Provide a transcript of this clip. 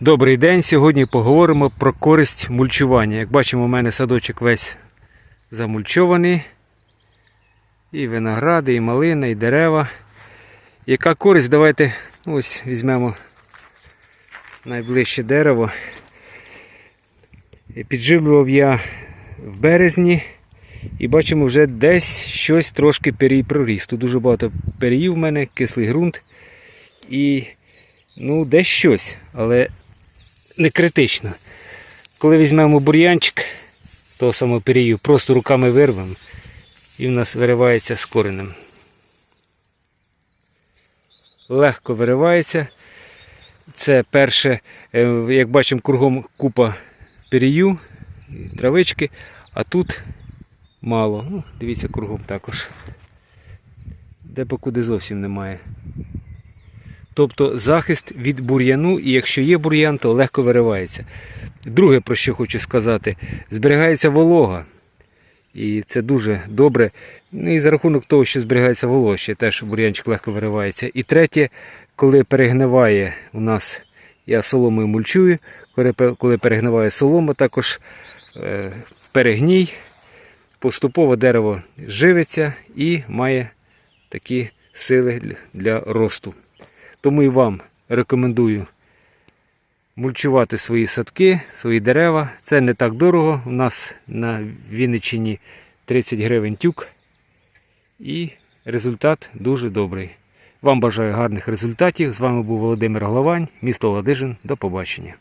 Добрий день. Сьогодні поговоримо про користь мульчування. Як бачимо, у мене садочок весь замульчований. І виногради, і малина, і дерева. Яка користь? Давайте ось візьмемо найближче дерево. Підживлював я в березні. І бачимо, вже десь щось трошки перій проріс. Тут дуже багато періїв в мене, кислий ґрунт. І ну, десь щось, але не критично. Коли візьмемо бур'янчик того самого перію, просто руками вирвемо, і в нас виривається з коренем. Легко виривається. Це перше, е, як бачимо, кругом купа перію, травички, а тут мало. Ну, дивіться, кругом також. Де покуди зовсім немає. Тобто захист від бур'яну, і якщо є бур'ян, то легко виривається. Друге, про що хочу сказати, зберігається волога. І це дуже добре. Ну і за рахунок того, що зберігається волога, ще теж бур'янчик легко виривається. І третє, коли перегниває у нас, я соломою мульчую, коли перегниває солома, також е, перегній, поступово дерево живиться і має такі сили для росту. Тому і вам рекомендую мульчувати свої садки, свої дерева. Це не так дорого. У нас на Вінниччині 30 гривень тюк. І результат дуже добрий. Вам бажаю гарних результатів. З вами був Володимир Главань, місто Ладижин. До побачення.